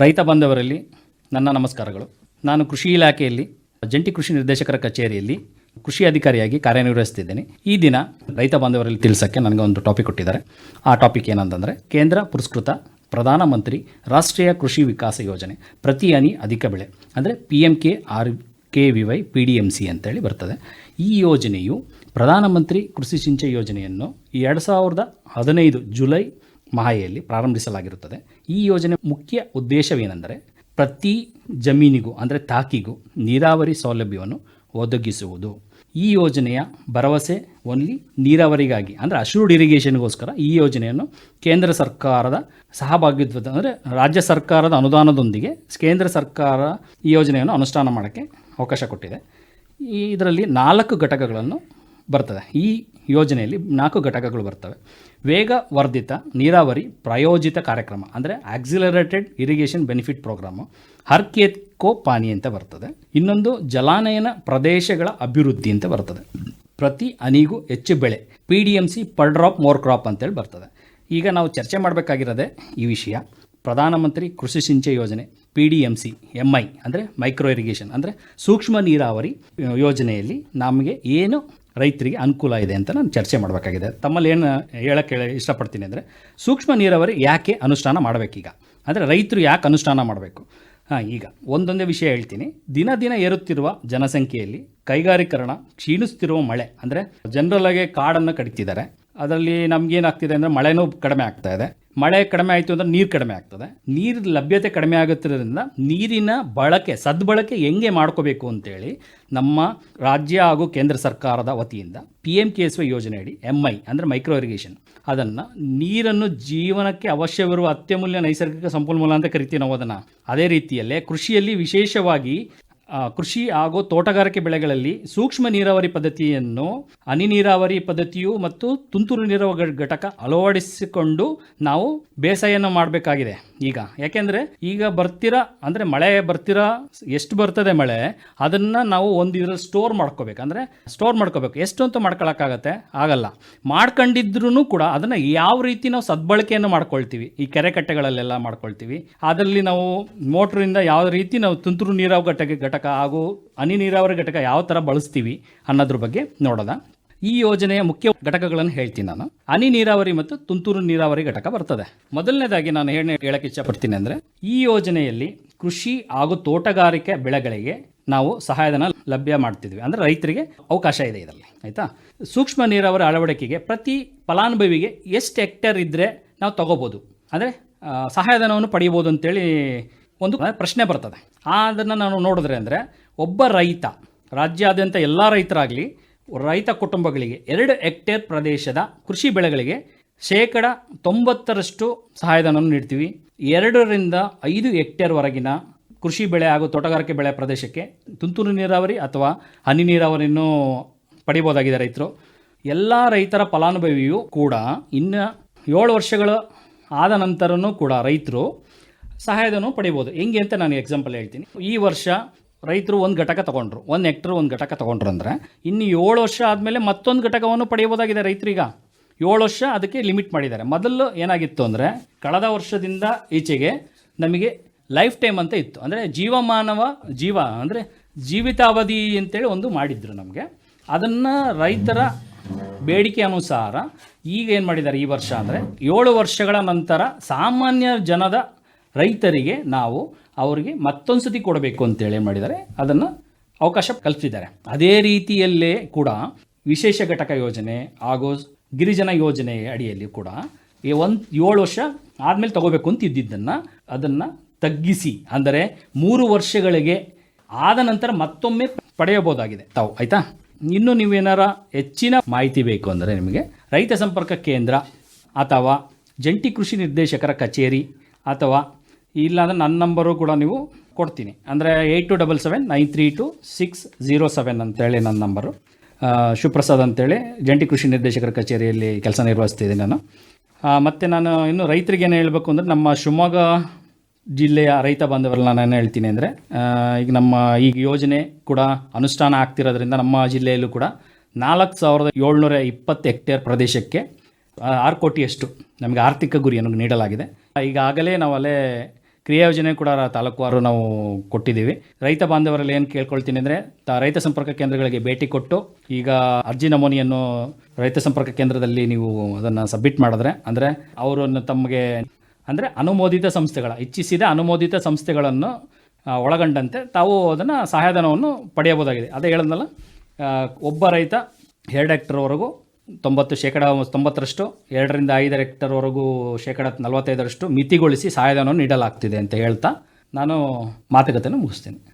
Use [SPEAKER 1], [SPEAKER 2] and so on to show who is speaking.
[SPEAKER 1] ರೈತ ಬಾಂಧವರಲ್ಲಿ ನನ್ನ ನಮಸ್ಕಾರಗಳು. ನಾನು ಕೃಷಿ ಇಲಾಖೆಯಲ್ಲಿ ಜಂಟಿ ಕೃಷಿ ನಿರ್ದೇಶಕರ ಕಚೇರಿಯಲ್ಲಿ ಕೃಷಿ ಅಧಿಕಾರಿಯಾಗಿ ಕಾರ್ಯನಿರ್ವಹಿಸ್ತಿದ್ದೇನೆ. ಈ ದಿನ ರೈತ ಬಾಂಧವರಲ್ಲಿ ತಿಳಿಸೋಕ್ಕೆ ನನಗೆ ಒಂದು ಟಾಪಿಕ್ ಕೊಟ್ಟಿದ್ದಾರೆ. ಆ ಟಾಪಿಕ್ ಏನಂತಂದರೆ, ಕೇಂದ್ರ ಪುರಸ್ಕೃತ ಪ್ರಧಾನಮಂತ್ರಿ ರಾಷ್ಟ್ರೀಯ ಕೃಷಿ ವಿಕಾಸ ಯೋಜನೆ ಪ್ರತಿ ಹನಿ ಅಧಿಕ ಬೆಳೆ, ಅಂದರೆ P M K R K V Y P D M C ಅಂತೇಳಿ ಬರ್ತದೆ. ಈ ಯೋಜನೆಯು ಪ್ರಧಾನಮಂತ್ರಿ ಕೃಷಿ ಸಿಂಚಯ ಯೋಜನೆಯನ್ನು ಎರಡು ಸಾವಿರದ ಹದಿನೈದು ಜುಲೈ ಮಾಹೆಯಲ್ಲಿ ಪ್ರಾರಂಭಿಸಲಾಗಿರುತ್ತದೆ. ಈ ಯೋಜನೆ ಮುಖ್ಯ ಉದ್ದೇಶವೇನೆಂದರೆ ಪ್ರತಿ ಜಮೀನಿಗೂ, ಅಂದರೆ ತಾಕಿಗೂ ನೀರಾವರಿ ಸೌಲಭ್ಯವನ್ನು ಒದಗಿಸುವುದು. ಈ ಯೋಜನೆಯ ಭರವಸೆ ಓನ್ಲಿ ನೀರಾವರಿಗಾಗಿ, ಅಂದರೆ ಅಶ್ರೂಡ್ ಇರಿಗೇಷನ್ಗೋಸ್ಕರ ಈ ಯೋಜನೆಯನ್ನು ಕೇಂದ್ರ ಸರ್ಕಾರದ ಸಹಭಾಗಿತ್ವದ, ಅಂದರೆ ರಾಜ್ಯ ಸರ್ಕಾರದ ಅನುದಾನದೊಂದಿಗೆ ಕೇಂದ್ರ ಸರ್ಕಾರ ಈ ಯೋಜನೆಯನ್ನು ಅನುಷ್ಠಾನ ಮಾಡೋಕ್ಕೆ ಅವಕಾಶ ಕೊಟ್ಟಿದೆ. ಇದರಲ್ಲಿ ನಾಲ್ಕು ಘಟಕಗಳನ್ನು ಬರ್ತದೆ. ಈ ಯೋಜನೆಯಲ್ಲಿ ನಾಲ್ಕು ಘಟಕಗಳು ಬರ್ತವೆ. ವೇಗ, ವರ್ಧಿತ, ನೀರಾವರಿ, ಪ್ರಾಯೋಜಿತ ಕಾರ್ಯಕ್ರಮ, ಅಂದರೆ accelerated irrigation benefit programme Har Khet Ko Pani ಅಂತ ಬರ್ತದೆ. ಇನ್ನೊಂದು ಜಲಾನಯನ ಪ್ರದೇಶಗಳ ಅಭಿವೃದ್ಧಿ ಅಂತ ಬರ್ತದೆ. ಪ್ರತಿ ಅನಿಗೂ ಹೆಚ್ಚು ಬೆಳೆ P D M C per drop more crop ಅಂತೇಳಿ ಬರ್ತದೆ. ಈಗ ನಾವು ಚರ್ಚೆ ಮಾಡಬೇಕಾಗಿರೋದೆ ಈ ವಿಷಯ. Pradhanmantri Krishi Sinchai Yojana P D M C M I ಅಂದರೆ ಮೈಕ್ರೋ ಇರಿಗೇಷನ್ ಅಂದರೆ ಸೂಕ್ಷ್ಮ ನೀರಾವರಿ ಯೋಜನೆಯಲ್ಲಿ ನಮಗೆ ಏನು ರೈತರಿಗೆ ಅನುಕೂಲ ಇದೆ ಅಂತ ನಾನು ಚರ್ಚೆ ಮಾಡಬೇಕಾಗಿದೆ. ತಮ್ಮಲ್ಲಿ ಏನು ಹೇಳಕ್ಕೆ ಇಷ್ಟಪಡ್ತೀನಿ ಅಂದರೆ, ಸೂಕ್ಷ್ಮ ನೀರಾವರಿ ಯಾಕೆ ಅನುಷ್ಠಾನ ಮಾಡಬೇಕೀಗ? ಅಂದರೆ ರೈತರು ಯಾಕೆ ಅನುಷ್ಠಾನ ಮಾಡಬೇಕು? ಹಾಂ, ಈಗ ಒಂದೊಂದೇ ವಿಷಯ ಹೇಳ್ತೀನಿ. ದಿನ ದಿನ ಏರುತ್ತಿರುವ ಜನಸಂಖ್ಯೆಯಲ್ಲಿ ಕೈಗಾರೀಕರಣ ಕ್ಷೀಣಿಸ್ತಿರುವ ಮಳೆ ಅಂದರೆ ಜನರಲ್ಲಾಗೆ ಕಾಡನ್ನು ಕಡಿತಿದ್ದಾರೆ ಅದರಲ್ಲಿ ನಮಗೇನಾಗ್ತಿದೆ ಅಂದರೆ ಮಳೆನೂ ಕಡಿಮೆ ಆಗ್ತಾ ಇದೆ. ಮಳೆ ಕಡಿಮೆ ಆಯಿತು ಅಂದರೆ ನೀರು ಕಡಿಮೆ ಆಗ್ತದೆ. ನೀರು ಲಭ್ಯತೆ ಕಡಿಮೆ ಆಗುತ್ತಿರೋದ್ರಿಂದ ನೀರಿನ ಬಳಕೆ, ಸದ್ಬಳಕೆ ಹೆಂಗೆ ಮಾಡ್ಕೋಬೇಕು ಅಂತೇಳಿ ನಮ್ಮ ರಾಜ್ಯ ಹಾಗೂ ಕೇಂದ್ರ ಸರ್ಕಾರದ ವತಿಯಿಂದ P M K S Y Yojana ಅಡಿ ಎಂ ಐ ಅಂದರೆ ಮೈಕ್ರೋ ಇರಿಗೇಷನ್ ಅದನ್ನು ನೀರನ್ನು ಜೀವನಕ್ಕೆ ಅವಶ್ಯವಿರುವ ಅತ್ಯಮೂಲ್ಯ ನೈಸರ್ಗಿಕ ಸಂಪನ್ಮೂಲ ಅಂತ ಕರಿತೀವಿ ನಾವು ಅದನ್ನು. ಅದೇ ರೀತಿಯಲ್ಲೇ ಕೃಷಿಯಲ್ಲಿ ವಿಶೇಷವಾಗಿ ಕೃಷಿ ಹಾಗೂ ತೋಟಗಾರಿಕೆ ಬೆಳೆಗಳಲ್ಲಿ ಸೂಕ್ಷ್ಮ ನೀರಾವರಿ ಪದ್ಧತಿಯನ್ನು, ಹನಿ ನೀರಾವರಿ ಪದ್ಧತಿಯು ಮತ್ತು ತುಂತುರು ನೀರಾವರಿ ಘಟಕ ಅಳವಡಿಸಿಕೊಂಡು ನಾವು ಬೇಸಾಯನ ಮಾಡಬೇಕಾಗಿದೆ ಈಗ. ಯಾಕೆಂದರೆ ಈಗ ಬರ್ತಿರ, ಅಂದರೆ ಮಳೆ ಬರ್ತಿರ, ಎಷ್ಟು ಬರ್ತದೆ ಮಳೆ, ಅದನ್ನು ನಾವು ಒಂದು ಇದರಲ್ಲಿ ಸ್ಟೋರ್ ಮಾಡ್ಕೋಬೇಕು. ಅಂದರೆ ಸ್ಟೋರ್ ಮಾಡ್ಕೋಬೇಕು. ಎಷ್ಟು ಅಂತ ಮಾಡ್ಕೊಳಕ್ಕಾಗತ್ತೆ? ಆಗಲ್ಲ. ಮಾಡ್ಕೊಂಡಿದ್ರು ಕೂಡ ಅದನ್ನು ಯಾವ ರೀತಿ ನಾವು ಸದ್ಬಳಕೆಯನ್ನು ಮಾಡ್ಕೊಳ್ತೀವಿ, ಈ ಕೆರೆ ಕಟ್ಟೆಗಳಲ್ಲೆಲ್ಲ ಮಾಡ್ಕೊಳ್ತೀವಿ. ಅದರಲ್ಲಿ ನಾವು ಮೋಟ್ರಿಂದ ಯಾವ ರೀತಿ ನಾವು ತುಂತುರು ನೀರಾವರಿ ಘಟಕ ಹಾಗೂ ಹನಿ ನೀರಾವರಿ ಘಟಕ ಯಾವ ಥರ ಬಳಸ್ತೀವಿ ಅನ್ನೋದ್ರ ಬಗ್ಗೆ ನೋಡೋದ ಈ ಯೋಜನೆಯ ಮುಖ್ಯ ಘಟಕಗಳನ್ನು ಹೇಳ್ತೀನಿ ನಾನು. ಹನಿ ನೀರಾವರಿ ಮತ್ತು ತುಂತುರು ನೀರಾವರಿ ಘಟಕ ಬರ್ತದೆ. ಮೊದಲನೇದಾಗಿ ನಾನು ಏನು ಹೇಳಕ್ಕೆ ಇಷ್ಟಪಡ್ತೀನಿ ಅಂದರೆ, ಈ ಯೋಜನೆಯಲ್ಲಿ ಕೃಷಿ ಹಾಗೂ ತೋಟಗಾರಿಕೆ ಬೆಳೆಗಳಿಗೆ ನಾವು ಸಹಾಯಧನ ಲಭ್ಯ ಮಾಡ್ತಿದ್ವಿ. ಅಂದರೆ ರೈತರಿಗೆ ಅವಕಾಶ ಇದೆ ಇದರಲ್ಲಿ, ಆಯಿತಾ? ಸೂಕ್ಷ್ಮ ನೀರಾವರಿ ಅಳವಡಿಕೆಗೆ ಪ್ರತಿ ಫಲಾನುಭವಿಗೆ ಎಷ್ಟು ಹೆಕ್ಟೇರ್ ಇದ್ದರೆ ನಾವು ತಗೋಬೋದು. ಅಂದರೆ ಸಹಾಯಧನವನ್ನು ಪಡೆಯಬಹುದು ಅಂತೇಳಿ ಒಂದು ಪ್ರಶ್ನೆ ಬರ್ತದೆ. ಅದನ್ನು ನಾನು ನೋಡಿದ್ರೆ ಅಂದರೆ, ಒಬ್ಬ ರೈತ, ರಾಜ್ಯಾದ್ಯಂತ ಎಲ್ಲ ರೈತರಾಗಲಿ, ರೈತ ಕುಟುಂಬಗಳಿಗೆ, ಎರಡು ಹೆಕ್ಟೇರ್ ಪ್ರದೇಶದ ಕೃಷಿ ಬೆಳೆಗಳಿಗೆ ಶೇಕಡ ತೊಂಬತ್ತರಷ್ಟು ಸಹಾಯಧನವನ್ನು ನೀಡ್ತೀವಿ. ಎರಡರಿಂದ ಐದು ಹೆಕ್ಟೇರ್ವರೆಗಿನ ಕೃಷಿ ಬೆಳೆ ಹಾಗೂ ತೋಟಗಾರಿಕೆ ಬೆಳೆ ಪ್ರದೇಶಕ್ಕೆ ತುಂತುರು ನೀರಾವರಿ ಅಥವಾ ಹನಿ ನೀರಾವರಿಯನ್ನು ಪಡಿಬೋದಾಗಿದೆ ರೈತರು. ಎಲ್ಲ ರೈತರ ಫಲಾನುಭವಿಯು ಕೂಡ ಇನ್ನು ಏಳು ವರ್ಷಗಳು ಆದ ನಂತರನೂ ಕೂಡ ರೈತರು ಸಹಾಯಧನ ಪಡಿಬೋದು. ಹೆಂಗೆ ಅಂತ ನಾನು ಎಕ್ಸಾಂಪಲ್ ಹೇಳ್ತೀನಿ. ಈ ವರ್ಷ ರೈತರು ಒಂದು ಘಟಕ ತಗೊಂಡ್ರು, ಒಂದು ಹೆಕ್ಟರ್ ಒಂದು ಘಟಕ ತಗೊಂಡ್ರು ಅಂದರೆ ಇನ್ನು ಏಳು ವರ್ಷ ಆದಮೇಲೆ ಮತ್ತೊಂದು ಘಟಕವನ್ನು ಪಡೆಯಬಹುದಾಗಿದೆ ರೈತರೀಗ. ಏಳು ವರ್ಷ ಅದಕ್ಕೆ ಲಿಮಿಟ್ ಮಾಡಿದ್ದಾರೆ. ಮೊದಲು ಏನಾಗಿತ್ತು ಅಂದರೆ ಕಳೆದ ವರ್ಷದಿಂದ ಈಚೆಗೆ ನಮಗೆ ಲೈಫ್ ಟೈಮ್ ಅಂತ ಇತ್ತು. ಅಂದರೆ ಜೀವಮಾನವ ಜೀವ, ಅಂದರೆ ಜೀವಿತಾವಧಿ ಅಂತೇಳಿ ಒಂದು ಮಾಡಿದ್ರು ನಮಗೆ. ಅದನ್ನು ರೈತರ ಬೇಡಿಕೆ ಅನುಸಾರ ಈಗ ಏನು ಮಾಡಿದ್ದಾರೆ ಈ ವರ್ಷ ಅಂದರೆ ಏಳು ವರ್ಷಗಳ ನಂತರ ಸಾಮಾನ್ಯ ಜನದ ರೈತರಿಗೆ ನಾವು ಅವರಿಗೆ ಮತ್ತೊಂದು ಸತಿ ಕೊಡಬೇಕು ಅಂತೇಳಿ ಮಾಡಿದ್ದಾರೆ. ಅದನ್ನು ಅವಕಾಶ ಕಲ್ಪಿಸಿದ್ದಾರೆ. ಅದೇ ರೀತಿಯಲ್ಲೇ ಕೂಡ ವಿಶೇಷ ಘಟಕ ಯೋಜನೆ ಹಾಗೂ ಗಿರಿಜನ ಯೋಜನೆ ಅಡಿಯಲ್ಲಿ ಕೂಡ ಈ ಒಂದು ಏಳು ವರ್ಷ ಆದಮೇಲೆ ತಗೋಬೇಕು ಅಂತ ಇದ್ದಿದ್ದನ್ನು ಅದನ್ನು ತಗ್ಗಿಸಿ, ಅಂದರೆ ಮೂರು ವರ್ಷಗಳಿಗೆ ಆದ ನಂತರ ಮತ್ತೊಮ್ಮೆ ಪಡೆಯಬಹುದಾಗಿದೆ. ತಾವು ಆಯಿತಾ? ಇನ್ನು ನೀವೇನಾರ ಹೆಚ್ಚಿನ ಮಾಹಿತಿ ಬೇಕು ಅಂದರೆ ನಿಮಗೆ ರೈತ ಸಂಪರ್ಕ ಕೇಂದ್ರ ಅಥವಾ ಜಂಟಿ ಕೃಷಿ ನಿರ್ದೇಶಕರ ಕಚೇರಿ ಅಥವಾ ಇಲ್ಲಾಂದ್ರೆ ನನ್ನ ನಂಬರು ಕೂಡ ನೀವು ಕೊಡ್ತೀನಿ. ಅಂದರೆ eight two double seven nine three two six zero seven ಅಂತೇಳಿ ನನ್ನ ನಂಬರು ಶಿವಪ್ರಸಾದ್ ಅಂತೇಳಿ, ಜಂಟಿ ಕೃಷಿ ನಿರ್ದೇಶಕರ ಕಚೇರಿಯಲ್ಲಿ ಕೆಲಸ ನಿರ್ವಹಿಸ್ತಿದ್ದೀನಿ ನಾನು. ಮತ್ತು ನಾನು ಇನ್ನು ರೈತರಿಗೆ ಏನು ಹೇಳಬೇಕು ಅಂದರೆ ನಮ್ಮ ಶಿವಮೊಗ್ಗ ಜಿಲ್ಲೆಯ ರೈತ ಬಾಂಧವರಲ್ಲಿ ನಾನು ಏನು ಹೇಳ್ತೀನಿ ಅಂದರೆ ಈಗ ನಮ್ಮ ಈಗ ಯೋಜನೆ ಕೂಡ ಅನುಷ್ಠಾನ ಆಗ್ತಿರೋದ್ರಿಂದ ನಮ್ಮ ಜಿಲ್ಲೆಯಲ್ಲೂ ಕೂಡ ನಾಲ್ಕು ಸಾವಿರದ ಏಳ್ನೂರ ಇಪ್ಪತ್ತು ಹೆಕ್ಟೇರ್ ಪ್ರದೇಶಕ್ಕೆ ಆರು ಕೋಟಿಯಷ್ಟು ನಮಗೆ ಆರ್ಥಿಕ ಗುರಿಯನ್ನು ನೀಡಲಾಗಿದೆ. ಈಗಾಗಲೇ ನಾವು ಅಲ್ಲೇ ಕ್ರಿಯಾ ಯೋಜನೆ ಕೂಡ ತಾಲೂಕುವಾರು ನಾವು ಕೊಟ್ಟಿದ್ದೀವಿ. ರೈತ ಬಾಂಧವರಲ್ಲಿ ಏನು ಕೇಳ್ಕೊಳ್ತೀನಿ ಅಂದರೆ, ತ ರೈತ ಸಂಪರ್ಕ ಕೇಂದ್ರಗಳಿಗೆ ಭೇಟಿ ಕೊಟ್ಟು, ಈಗ ಅರ್ಜಿ ನಮೂನೆಯನ್ನು ರೈತ ಸಂಪರ್ಕ ಕೇಂದ್ರದಲ್ಲಿ ನೀವು ಅದನ್ನು ಸಬ್ಮಿಟ್ ಮಾಡಿದ್ರೆ, ಅಂದರೆ ಅವರನ್ನು ತಮಗೆ, ಅಂದರೆ ಅನುಮೋದಿತ ಸಂಸ್ಥೆಗಳ, ಇಚ್ಛಿಸಿದ ಅನುಮೋದಿತ ಸಂಸ್ಥೆಗಳನ್ನು ಒಳಗೊಂಡಂತೆ ತಾವು ಅದನ್ನು ಸಹಾಯಧನವನ್ನು ಪಡೆಯಬಹುದಾಗಿದೆ. ಅದೇ ಹೇಳಿದ್ನಲ್ಲ ಒಬ್ಬ ರೈತ ಎರಡು ಹೆಕ್ಟರ್ವರೆಗೂ ತೊಂಬತ್ತು ಶೇಕಡ, ತೊಂಬತ್ತರಷ್ಟು, ಎರಡರಿಂದ ಐದು ಹೆಕ್ಟರ್ವರೆಗೂ ಶೇಕಡ ನಲವತ್ತೈದರಷ್ಟು ಮಿತಿಗೊಳಿಸಿ ಸಹಾಯಧನವನ್ನು ನೀಡಲಾಗ್ತಿದೆ ಅಂತ ಹೇಳ್ತಾ ನಾನು ಮಾತುಕತೆಯನ್ನು ಮುಗಿಸ್ತೀನಿ.